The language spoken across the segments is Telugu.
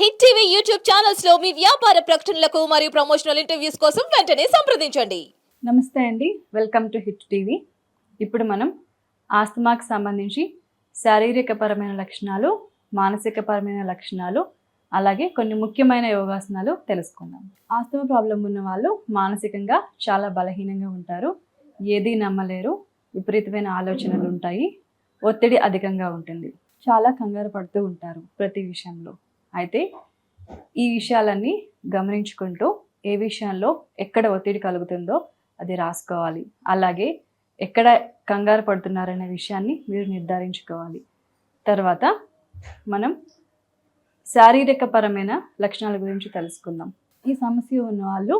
హిట్ టీవీ యూట్యూబ్ ఛానల్స్లో మీ వ్యాపార ప్రకటనలకు మరియు ప్రమోషనల్ ఇంటర్వ్యూస్ కోసం వెంటనే సంప్రదించండి. నమస్తే అండి. Welcome to hit TV. ఇప్పుడు మనం ఆస్తమాకు సంబంధించి శారీరకపరమైన లక్షణాలు మానసికపరమైన లక్షణాలు అలాగే కొన్ని ముఖ్యమైన యోగాసనాలు తెలుసుకుందాం. ఆస్తమా ప్రాబ్లం ఉన్న వాళ్ళు మానసికంగా చాలా బలహీనంగా ఉంటారు. ఏదీ నమ్మలేరు. విపరీతమైన ఆలోచనలు ఉంటాయి. ఒత్తిడి అధికంగా ఉంటుంది. చాలా కంగారు పడుతూ ఉంటారు ప్రతి విషయంలో. అయితే ఈ విషయాలన్నీ గమనించుకుంటూ ఏ విషయంలో ఎక్కడ ఒత్తిడి కలుగుతుందో అది రాసుకోవాలి. అలాగే ఎక్కడ కంగారు పడుతున్నారనే విషయాన్ని మీరు నిర్ధారించుకోవాలి. తర్వాత మనం శారీరక పరమైన లక్షణాల గురించి తెలుసుకుందాం. ఈ సమస్య ఉన్న వాళ్ళు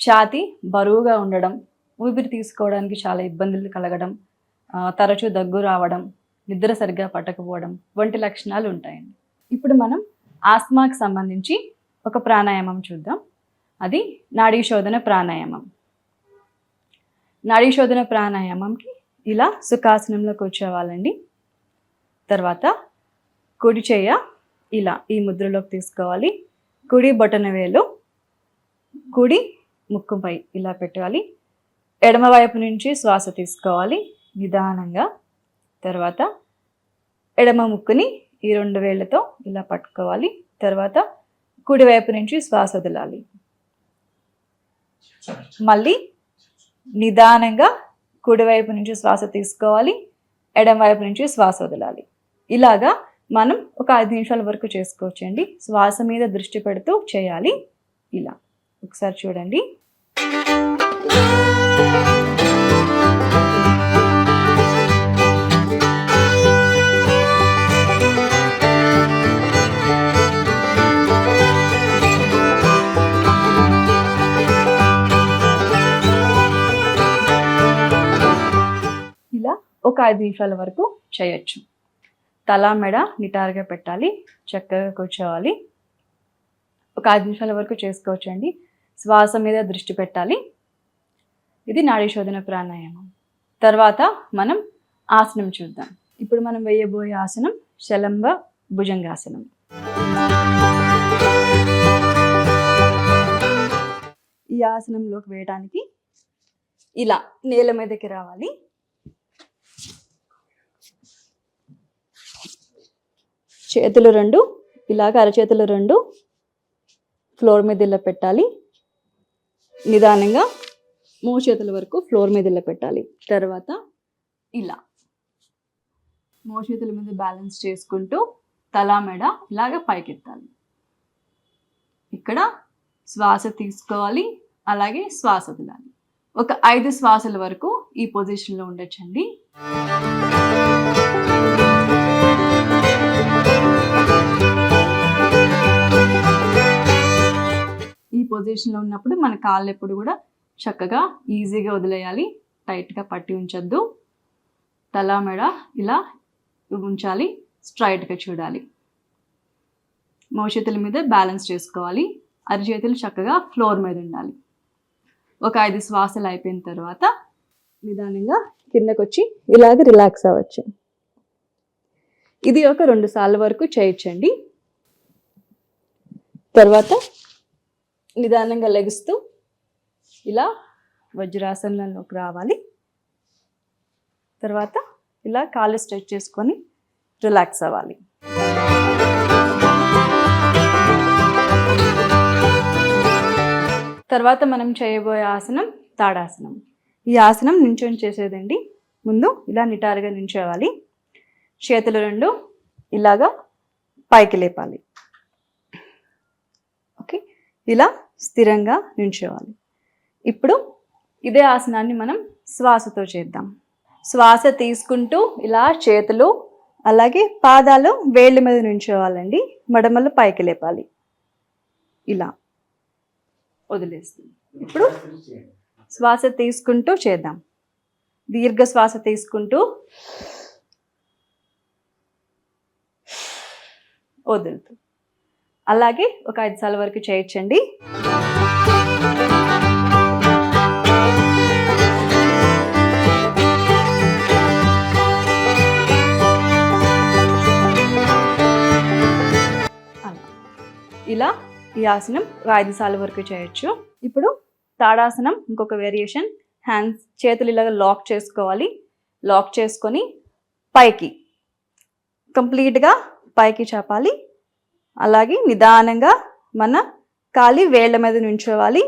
ఛాతి బరువుగా ఉండడం ఊపిరి తీసుకోవడానికి చాలా ఇబ్బందులు కలగడం తరచూ దగ్గు రావడం నిద్ర సరిగ్గా పట్టకపోవడం వంటి లక్షణాలు ఉంటాయండి. ఇప్పుడు మనం ఆస్మాకి సంబంధించి ఒక ప్రాణాయామం చూద్దాం. అది నాడీ శోధన ప్రాణాయామం. నాడీ శోధన ప్రాణాయామంకి ఇలా సుఖాసనంలో కూర్చోవాలండి తర్వాత కుడి చేయ ఇలా ఈ ముద్రలోకి తీసుకోవాలి. కుడి బొటన వేలు కుడి ముక్కుపై ఇలా పెట్టాలి. ఎడమవైపు నుంచి శ్వాస తీసుకోవాలి నిదానంగా. తర్వాత ఎడమ ముక్కుని ఈ రెండు వేళ్ళతో ఇలా పట్టుకోవాలి. తర్వాత కుడివైపు నుంచి శ్వాస వదలాలి. మళ్ళీ నిదానంగా కుడివైపు నుంచి శ్వాస తీసుకోవాలి. ఎడం వైపు నుంచి శ్వాస వదలాలి. ఇలాగా మనం ఒక ఐదు నిమిషాల వరకు చేసుకోవచ్చండి. శ్వాస మీద దృష్టి పెడుతూ చేయాలి. ఇలా. ఒకసారి చూడండి. ఐదు నిమిషాల వరకు చేయొచ్చు. తల మెడ నిటారుగా పెట్టాలి. చక్కగా కూర్చోవాలి. ఒక ఐదు నిమిషాల వరకు చేసుకోవచ్చండి. శ్వాస మీద దృష్టి పెట్టాలి. ఇది నాడీ శోధన ప్రాణాయామం. తర్వాత మనం ఆసనం చూద్దాం. ఇప్పుడు మనం వేయబోయే ఆసనం శలంబ భుజంగాసనం. ఈ ఆసనంలోకి వేయడానికి ఇలా నేల మీదకి రావాలి. చేతులు రెండు ఇలాగ అరచేతులు రెండు ఫ్లోర్ మీద ఇలా పెట్టాలి. నిదానంగా మూడు చేతుల వరకు ఫ్లోర్ మీద ఇలా పెట్టాలి. తర్వాత ఇలా మూడు చేతుల మీద బ్యాలెన్స్ చేసుకుంటూ తలా మెడ ఇలాగ పైకెత్తాలి. ఇక్కడ శ్వాస తీసుకోవాలి అలాగే శ్వాస వదలాలి. ఒక ఐదు శ్వాసల వరకు ఈ పొజిషన్లో ఉండొచ్చండి. పొజిషన్లో ఉన్నప్పుడు మన కాళ్ళు ఎప్పుడు కూడా చక్కగా ఈజీగా వదిలేయాలి. టైట్గా పట్టి ఉంచొద్దు. తల మెడ ఇలా ఉంచాలి. స్ట్రైట్గా చూడాలి. మోచేతుల మీద బ్యాలెన్స్ చేసుకోవాలి. అరిచేతులు చక్కగా ఫ్లోర్ మీద ఉండాలి. ఒక ఐదు శ్వాసలు అయిపోయిన తర్వాత నిదానంగా కిందకు వచ్చి ఇలాగ రిలాక్స్ అవ్వచ్చు. ఇది ఒక రెండు సార్లు వరకు చేయించండి. తర్వాత నిదానంగా లెగుస్తూ ఇలా వజ్రాసనంలోకి రావాలి. తర్వాత ఇలా కాళ్ళు స్ట్రెచ్ చేసుకొని రిలాక్స్ అవ్వాలి. తర్వాత మనం చేయబోయే ఆసనం తాడాసనం. ఈ ఆసనం నించొని చేసేదండి. ముందు ఇలా నిటారుగా నించోవాలి. చేతులు రెండు ఇలాగా పైకి లేపాలి. ఓకే. ఇలా స్థిరంగా నించోవాలి ఇప్పుడు ఇదే ఆసనాన్ని మనం శ్వాసతో చేద్దాం. శ్వాస తీసుకుంటూ ఇలా చేతులు అలాగే పాదాలు వేళ్ళ మీద నుంచోవాలండి మడమలు పైకి లేపాలి. ఇలా వదిలేస్తుంది. ఇప్పుడు శ్వాస తీసుకుంటూ చేద్దాం. దీర్ఘ శ్వాస తీసుకుంటూ వదులుతూ. అలాగే ఒక ఐదు సార్లు వరకు చేయొచ్చండి ఇలా ఈ ఆసనం ఐదు సార్లు వరకు చేయొచ్చు. ఇప్పుడు తాడాసనం ఇంకొక వేరియేషన్ హ్యాండ్స్ చేతులు ఇలాగ లాక్ చేసుకోవాలి. లాక్ చేసుకొని పైకి కంప్లీట్గా పైకి చాపాలి. అలాగే నిదానంగా మన కాలి వేళ్ళ మీద నుంచోవాలి.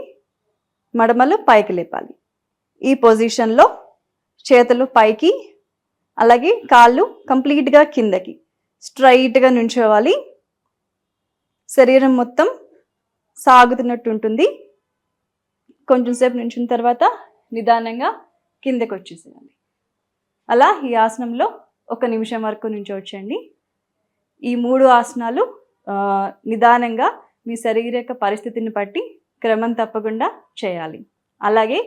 మడమలు పైకి లేపాలి. ఈ పొజిషన్లో చేతులు పైకి అలాగే కాళ్ళు కంప్లీట్గా కిందకి స్ట్రైట్గా నుంచోవాలి. శరీరం మొత్తం సాగుతున్నట్టు ఉంటుంది కొంచెం సేపు నుంచిన తర్వాత నిదానంగా కిందకు వచ్చేసేయండి అలా ఈ ఆసనంలో ఒక నిమిషం వరకు నుంచోవచ్చండి. ఈ మూడు ఆసనాలు నిదానంగా మీ శారీరక పరిస్థితిని బట్టి క్రమం తప్పకుండా చేయాలి. అలాగే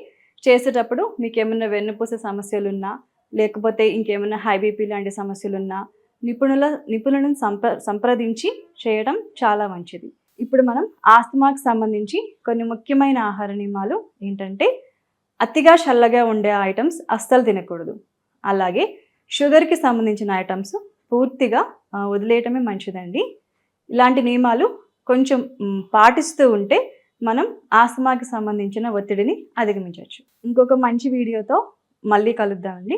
చేసేటప్పుడు మీకు ఏమైనా వెన్నుపూస సమస్యలున్నా లేకపోతే ఇంకేమైనా హై బీపీ లాంటి సమస్యలున్నా నిపుణుల నిపుణులను సంప్ర సంప్రదించి చేయడం చాలా మంచిది. ఇప్పుడు మనం ఆస్తమాకు సంబంధించి కొన్ని ముఖ్యమైన ఆహార నియమాలు ఏంటంటే అతిగా చల్లగా ఉండే ఐటమ్స్ అస్సలు తినకూడదు. అలాగే షుగర్కి సంబంధించిన ఐటమ్స్ పూర్తిగా వదిలేయటమే మంచిదండి. ఇలాంటి నియమాలు కొంచెం పాటిస్తూ ఉంటే మనం ఆస్తమాకి సంబంధించిన ఒత్తిడిని అధిగమించవచ్చు. ఇంకొక మంచి వీడియోతో మళ్ళీ కలుద్దామండి.